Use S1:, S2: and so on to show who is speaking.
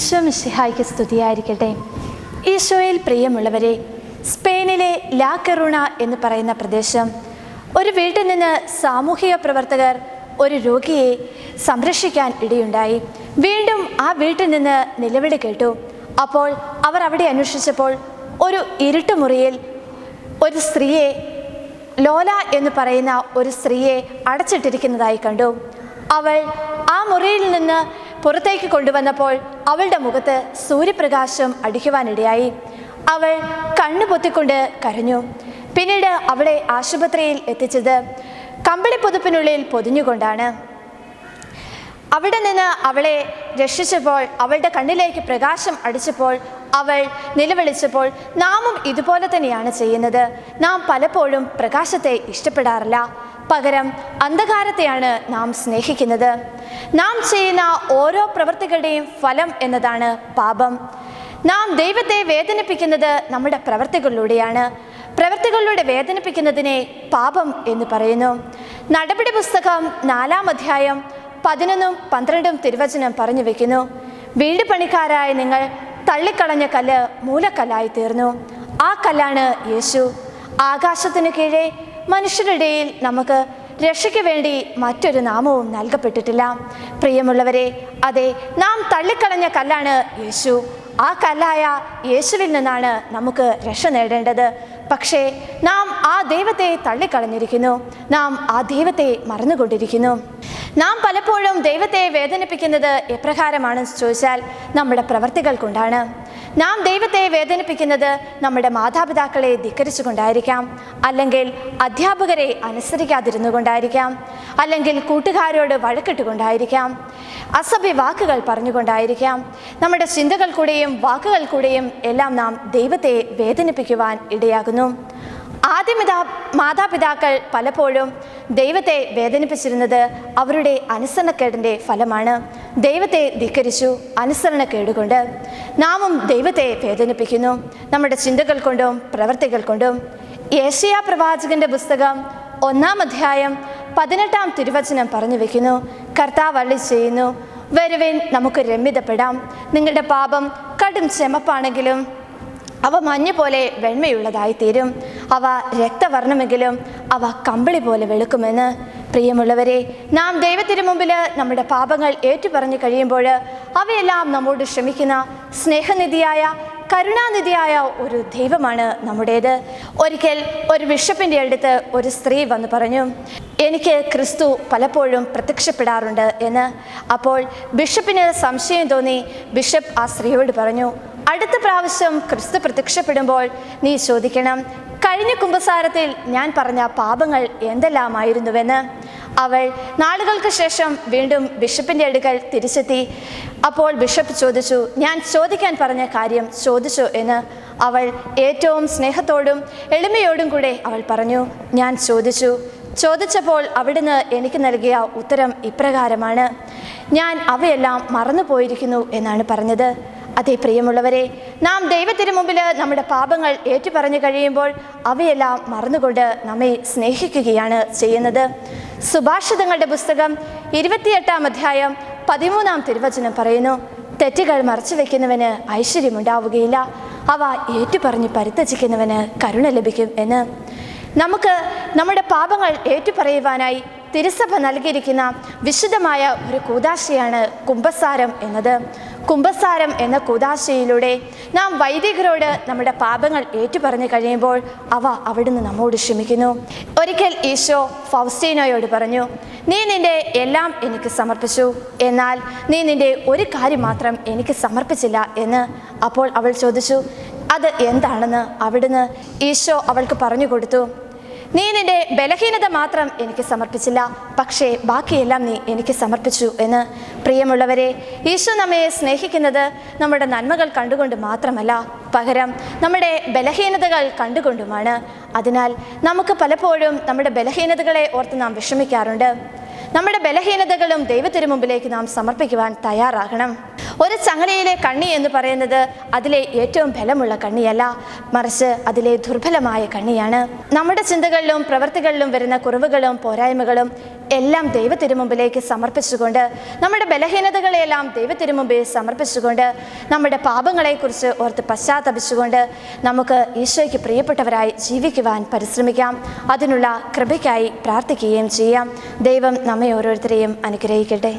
S1: ഈശോ മിഷിഹായ്ക്ക് സ്തുതിയായിരിക്കട്ടെ. ഈശോയിൽ പ്രിയമുള്ളവരെ സ്പെയിനിലെ ലാ കെറൂണ എന്ന് പറയുന്ന പ്രദേശം ഒരു വീട്ടിൽ നിന്ന് സാമൂഹിക പ്രവർത്തകർ ഒരു രോഗിയെ സംരക്ഷിക്കാൻ ഇടയുണ്ടായി. വീണ്ടും ആ വീട്ടിൽ നിന്ന് നിലവിളി കേട്ടു. അപ്പോൾ അവർ അവിടെ അന്വേഷിച്ചപ്പോൾ ഒരു ഇരുട്ടുമുറിയിൽ ഒരു സ്ത്രീയെ ലോല എന്ന് പറയുന്ന ഒരു സ്ത്രീയെ അടച്ചിട്ടിരിക്കുന്നതായി കണ്ടു. അവൾ ആ മുറിയിൽ നിന്ന് പുറത്തേക്ക് കൊണ്ടുവന്നപ്പോൾ അവളുടെ മുഖത്ത് സൂര്യപ്രകാശം അടിക്കുവാനിടയായി. അവൾ കണ്ണു പൊത്തിക്കൊണ്ട് കരഞ്ഞു. പിന്നീട് അവളെ ആശുപത്രിയിൽ എത്തിച്ചത് കമ്പിളി പുതുപ്പിനുള്ളിൽ പൊതിഞ്ഞുകൊണ്ടാണ്. അവിടെ നിന്ന് അവളെ രക്ഷിച്ചപ്പോൾ അവളുടെ കണ്ണിലേക്ക് പ്രകാശം അടിച്ചപ്പോൾ അവൾ നിലവിളിച്ചപ്പോൾ നാമും ഇതുപോലെ തന്നെയാണ് ചെയ്യുന്നത്. നാം പലപ്പോഴും പ്രകാശത്തെ ഇഷ്ടപ്പെടാറില്ല. പകരം അന്ധകാരത്തെയാണ് നാം സ്നേഹിക്കുന്നത്. നാം ചെയ്യുന്ന ഓരോ പ്രവൃത്തികളുടെയും ഫലം എന്നതാണ് പാപം. നാം ദൈവത്തെ വേദനിപ്പിക്കുന്നത് നമ്മുടെ പ്രവൃത്തികളിലൂടെയാണ് പ്രവൃത്തികളിലൂടെ വേദനിപ്പിക്കുന്നതിനെ പാപം എന്ന് പറയുന്നു. നടപടി പുസ്തകം നാലാം അധ്യായം പതിനൊന്നും പന്ത്രണ്ടും തിരുവചനം പറഞ്ഞു വെക്കുന്നു. വീട് പണിക്കാരായ നിങ്ങൾ തള്ളിക്കളഞ്ഞ കല്ല് മൂലക്കല്ലായി തീർന്നു. ആ കല്ലാണ് യേശു. ആകാശത്തിനു കീഴെ മനുഷ്യരുടെ നമുക്ക് രക്ഷയ്ക്ക് വേണ്ടി മറ്റൊരു നാമവും നൽകപ്പെട്ടിട്ടില്ല. പ്രിയമുള്ളവരെ അതെ നാം തള്ളിക്കളഞ്ഞ കല്ലാണ് യേശു. ആ കല്ലായ യേശുവിൽ നിന്നാണ് നമുക്ക് രക്ഷ നേടേണ്ടത്. പക്ഷേ നാം ആ ദൈവത്തെ തള്ളിക്കളഞ്ഞിരിക്കുന്നു. നാം ആ ദൈവത്തെ മറന്നുകൊണ്ടിരിക്കുന്നു. നാം പലപ്പോഴും ദൈവത്തെ വേദനിപ്പിക്കുന്നത് എപ്രകാരമാണെന്ന് ചോദിച്ചാൽ നമ്മുടെ പ്രവർത്തികൾ കൊണ്ടാണ് നാം ദൈവത്തെ വേദനിപ്പിക്കുന്നത് നമ്മുടെ മാതാപിതാക്കളെ ധിക്കരിച്ചുകൊണ്ടായിരിക്കാം. അല്ലെങ്കിൽ അധ്യാപകരെ അനുസരിക്കാതിരുന്നു കൊണ്ടായിരിക്കാം അല്ലെങ്കിൽ കൂട്ടുകാരോട് വഴക്കിട്ടുകൊണ്ടായിരിക്കാം. അസഭ്യ വാക്കുകൾ പറഞ്ഞുകൊണ്ടായിരിക്കാം. നമ്മുടെ ചിന്തകൾ കൂടെയും വാക്കുകൾ കൂടെയും എല്ലാം നാം ദൈവത്തെ വേദനിപ്പിക്കുവാൻ ഇടയാകുന്നു. ആദ്യമിതാ മാതാപിതാക്കൾ പലപ്പോഴും ദൈവത്തെ വേദനിപ്പിച്ചിരുന്നത് അവരുടെ അനുസരണക്കേടിന്റെ ഫലമാണ്. ദൈവത്തെ ധിക്കരിച്ചു അനുസരണക്കേടുകൊണ്ട് നാമും ദൈവത്തെ വേദനിപ്പിക്കുന്നു. നമ്മുടെ ചിന്തകൾ കൊണ്ടും പ്രവർത്തികൾ കൊണ്ടും. ഏഷ്യ പ്രവാചകന്റെ പുസ്തകം ഒന്നാം അധ്യായം പതിനെട്ടാം തിരുവചനം പറഞ്ഞു വെക്കുന്നു. കർത്താവ് അള്ളി ചെയ്യുന്നു വരുവിൻ നമുക്ക് രമ്യതപ്പെടാം. നിങ്ങളുടെ പാപം കടും ചെമപ്പാണെങ്കിലും അവ മഞ്ഞുപോലെ പോലെ വെണ്മയുള്ളതായി തീരും അവ രക്തവർണമെങ്കിലും അവ കമ്പിളി പോലെ വെളുക്കുമെന്ന്. പ്രിയമുള്ളവരെ നാം ദൈവത്തിന് മുമ്പിൽ നമ്മുടെ പാപങ്ങൾ ഏറ്റുപറഞ്ഞു കഴിയുമ്പോൾ അവയെല്ലാം നമ്മോട് ക്ഷമിക്കുന്ന സ്നേഹനിധിയായ കരുണാനിധിയായ ഒരു ദൈവമാണ് നമ്മുടേത്. ഒരിക്കൽ ഒരു ബിഷപ്പിന്റെ അടുത്ത് ഒരു സ്ത്രീ വന്ന് പറഞ്ഞു എനിക്ക് ക്രിസ്തു പലപ്പോഴും പ്രത്യക്ഷപ്പെടാറുണ്ട് എന്ന്. അപ്പോൾ ബിഷപ്പിന് സംശയം തോന്നി. ബിഷപ്പ് ആ സ്ത്രീയോട് പറഞ്ഞു അടുത്ത പ്രാവശ്യം ക്രിസ്തു പ്രത്യക്ഷപ്പെടുമ്പോൾ നീ ചോദിക്കണം കഴിഞ്ഞ കുംഭസാരത്തിൽ ഞാൻ പറഞ്ഞ പാപങ്ങൾ എന്തെല്ലാമായിരുന്നുവെന്ന്? അവൾ നാളുകൾക്ക് ശേഷം വീണ്ടും ബിഷപ്പിന്റെ അടുക്കൽ തിരിച്ചെത്തി. അപ്പോൾ ബിഷപ്പ് ചോദിച്ചു ഞാൻ ചോദിക്കാൻ പറഞ്ഞ കാര്യം ചോദിച്ചു? എന്ന് അവൾ ഏറ്റവും സ്നേഹത്തോടും എളിമയോടും കൂടെ അവൾ പറഞ്ഞു ഞാൻ ചോദിച്ചു. ചോദിച്ചപ്പോൾ അവിടുന്ന് എനിക്ക് നൽകിയ ഉത്തരം ഇപ്രകാരമാണ്. ഞാൻ അവയെല്ലാം മറന്നു പോയിരിക്കുന്നു എന്നാണ് പറഞ്ഞത്. അതെ പ്രിയമുള്ളവരെ നാം ദൈവത്തിന് മുമ്പിൽ നമ്മുടെ പാപങ്ങൾ ഏറ്റുപറഞ്ഞു കഴിയുമ്പോൾ അവയെല്ലാം മറന്നുകൊണ്ട് നമ്മെ സ്നേഹിക്കുകയാണ് ചെയ്യുന്നത്. സുഭാഷിതങ്ങളുടെ പുസ്തകം ഇരുപത്തിയെട്ടാം അധ്യായം പതിമൂന്നാം തിരുവചനം പറയുന്നു തെറ്റുകൾ മറച്ചു വയ്ക്കുന്നവന് ഐശ്വര്യമുണ്ടാവുകയില്ല. അവ ഏറ്റുപറഞ്ഞ് പരിത്യജിക്കുന്നവന് കരുണ ലഭിക്കും എന്ന്. നമുക്ക് നമ്മുടെ പാപങ്ങൾ ഏറ്റുപറയുവാനായി തിരുസഭ നൽകിയിരിക്കുന്ന വിശുദ്ധമായ ഒരു കൂതാശയാണ് കുംഭസാരം എന്നത്. കുംഭസാരം എന്ന കൂതാശയിലൂടെ നാം വൈദികരോട് നമ്മുടെ പാപങ്ങൾ ഏറ്റുപറഞ്ഞു കഴിയുമ്പോൾ അവ അവിടുന്ന് നമ്മോട് ക്ഷമിക്കുന്നു. ഒരിക്കൽ ഈശോ ഫൗസ്റ്റീനോയോട് പറഞ്ഞു നീ നിന്റെ എല്ലാം എനിക്ക് സമർപ്പിച്ചു. എന്നാൽ നീ നിന്റെ ഒരു കാര്യം മാത്രം എനിക്ക് സമർപ്പിച്ചില്ല എന്ന് അപ്പോൾ അവൾ ചോദിച്ചു അത് എന്താണെന്ന് അവിടുന്ന്? ഈശോ അവൾക്ക് പറഞ്ഞു കൊടുത്തു നീ നിന്റെ ബലഹീനത മാത്രം എനിക്ക് സമർപ്പിച്ചില്ല. പക്ഷേ ബാക്കിയെല്ലാം നീ എനിക്ക് സമർപ്പിച്ചു എന്ന് പ്രിയമുള്ളവരെ ഈശോ നമ്മയെ സ്നേഹിക്കുന്നത് നമ്മുടെ നന്മകൾ കണ്ടുകൊണ്ട് മാത്രമല്ല പകരം നമ്മുടെ ബലഹീനതകൾ കണ്ടുകൊണ്ടുമാണ്. അതിനാൽ നമുക്ക് പലപ്പോഴും നമ്മുടെ ബലഹീനതകളെ ഓർത്ത് നാം വിഷമിക്കാറുണ്ട്. നമ്മുടെ ബലഹീനതകളും ദൈവത്തിനു മുമ്പിലേക്ക് നാം സമർപ്പിക്കുവാൻ തയ്യാറാകണം. ഒരു ചങ്ങലയിലെ കണ്ണി എന്ന് പറയുന്നത് അതിലെ ഏറ്റവും ബലമുള്ള കണ്ണിയല്ല. മറിച്ച് അതിലെ ദുർബലമായ കണ്ണിയാണ്. നമ്മുടെ ചിന്തകളിലും പ്രവൃത്തികളിലും വരുന്ന കുറവുകളും പോരായ്മകളും എല്ലാം ദൈവത്തിരുമുമ്പിലേക്ക് സമർപ്പിച്ചുകൊണ്ട് നമ്മുടെ ബലഹീനതകളെല്ലാം ദൈവത്തിരുമുമ്പിൽ സമർപ്പിച്ചുകൊണ്ട് നമ്മുടെ പാപങ്ങളെക്കുറിച്ച് ഓർത്ത് പശ്ചാത്തപിച്ചുകൊണ്ട് നമുക്ക് ഈശോയ്ക്ക് പ്രിയപ്പെട്ടവരായി ജീവിക്കുവാൻ പരിശ്രമിക്കാം. അതിനുള്ള കൃപയ്ക്കായി പ്രാർത്ഥിക്കുകയും ചെയ്യാം. ദൈവം നമ്മെ ഓരോരുത്തരെയും അനുഗ്രഹിക്കട്ടെ.